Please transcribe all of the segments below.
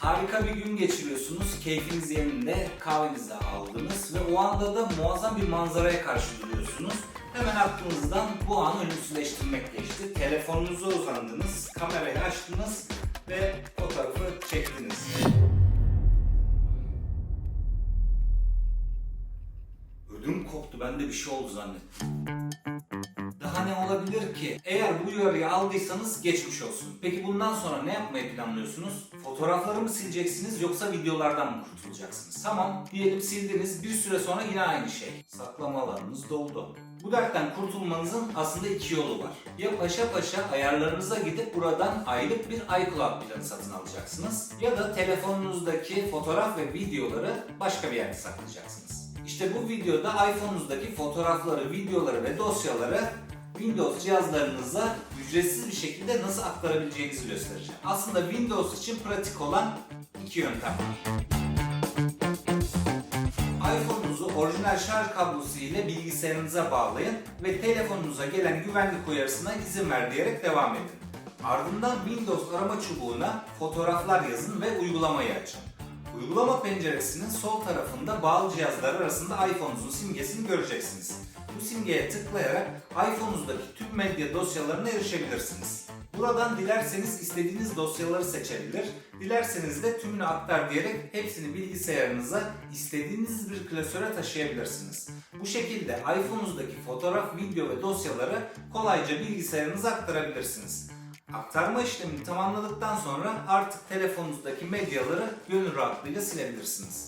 Harika bir gün geçiriyorsunuz, keyfiniz yerinde, kahvenizi aldınız ve o anda da muazzam bir manzaraya karşı duruyorsunuz. Hemen aklınızdan bu anı ölümsüzleştirmek geçti. Telefonunuza uzandınız, kamerayı açtınız ve fotoğrafı çektiniz. Ödüm koptu, ben de bir şey oldu zannettim. Daha ne olabilir ki? Eğer bu uyarıyı aldıysanız geçmiş olsun. Peki bundan sonra ne yapmayı planlıyorsunuz? Fotoğrafları mı sileceksiniz yoksa videolardan mı kurtulacaksınız? Tamam, diyelim sildiniz bir süre sonra yine aynı şey. Saklama alanınız doldu. Bu dertten kurtulmanızın aslında iki yolu var. Ya paşa paşa ayarlarınıza gidip buradan aylık bir iCloud planı satın alacaksınız. Ya da telefonunuzdaki fotoğraf ve videoları başka bir yerde saklayacaksınız. İşte bu videoda iPhone'unuzdaki fotoğrafları, videoları ve dosyaları Windows cihazlarınıza ücretsiz bir şekilde nasıl aktarabileceğinizi göstereceğim. Aslında Windows için pratik olan iki yöntem var. iPhone'unuzu orijinal şarj kablosu ile bilgisayarınıza bağlayın ve telefonunuza gelen güvenlik uyarısına izin ver diyerek devam edin. Ardından Windows arama çubuğuna fotoğraflar yazın ve uygulamayı açın. Uygulama penceresinin sol tarafında bağlı cihazlar arasında iPhone'unuzun simgesini göreceksiniz. Bu simgeye tıklayarak iPhone'unuzdaki tüm medya dosyalarına erişebilirsiniz. Buradan dilerseniz istediğiniz dosyaları seçebilir, dilerseniz de tümünü aktar diyerek hepsini bilgisayarınıza istediğiniz bir klasöre taşıyabilirsiniz. Bu şekilde iPhone'unuzdaki fotoğraf, video ve dosyaları kolayca bilgisayarınıza aktarabilirsiniz. Aktarma işlemini tamamladıktan sonra artık telefonunuzdaki medyaları gönül rahatlığıyla silebilirsiniz.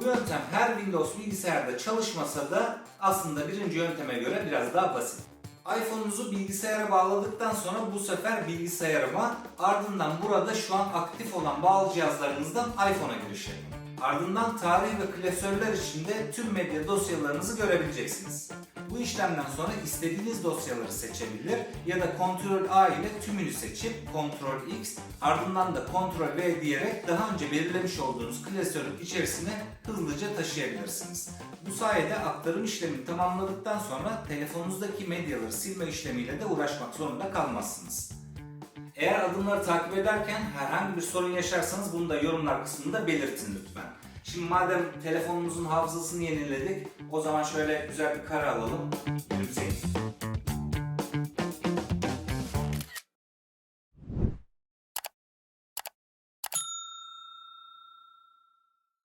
Bu yöntem her Windows bilgisayarda çalışmasa da aslında birinci yönteme göre biraz daha basit. iPhone'unuzu bilgisayara bağladıktan sonra bu sefer bilgisayarıma ardından burada şu an aktif olan bağlı cihazlarınızdan iPhone'a giriş yapın. Ardından tarih ve klasörler içinde tüm medya dosyalarınızı görebileceksiniz. Bu işlemden sonra istediğiniz dosyaları seçebilir ya da Ctrl A ile tümünü seçip Ctrl X ardından da Ctrl V diyerek daha önce belirlemiş olduğunuz klasörün içerisine hızlıca taşıyabilirsiniz. Bu sayede aktarım işlemini tamamladıktan sonra telefonunuzdaki medyaları silme işlemiyle de uğraşmak zorunda kalmazsınız. Eğer adımları takip ederken herhangi bir sorun yaşarsanız bunu da yorumlar kısmında belirtin lütfen. Şimdi madem telefonumuzun hafızasını yeniledik, o zaman şöyle güzel bir kare alalım. Gülümseyin.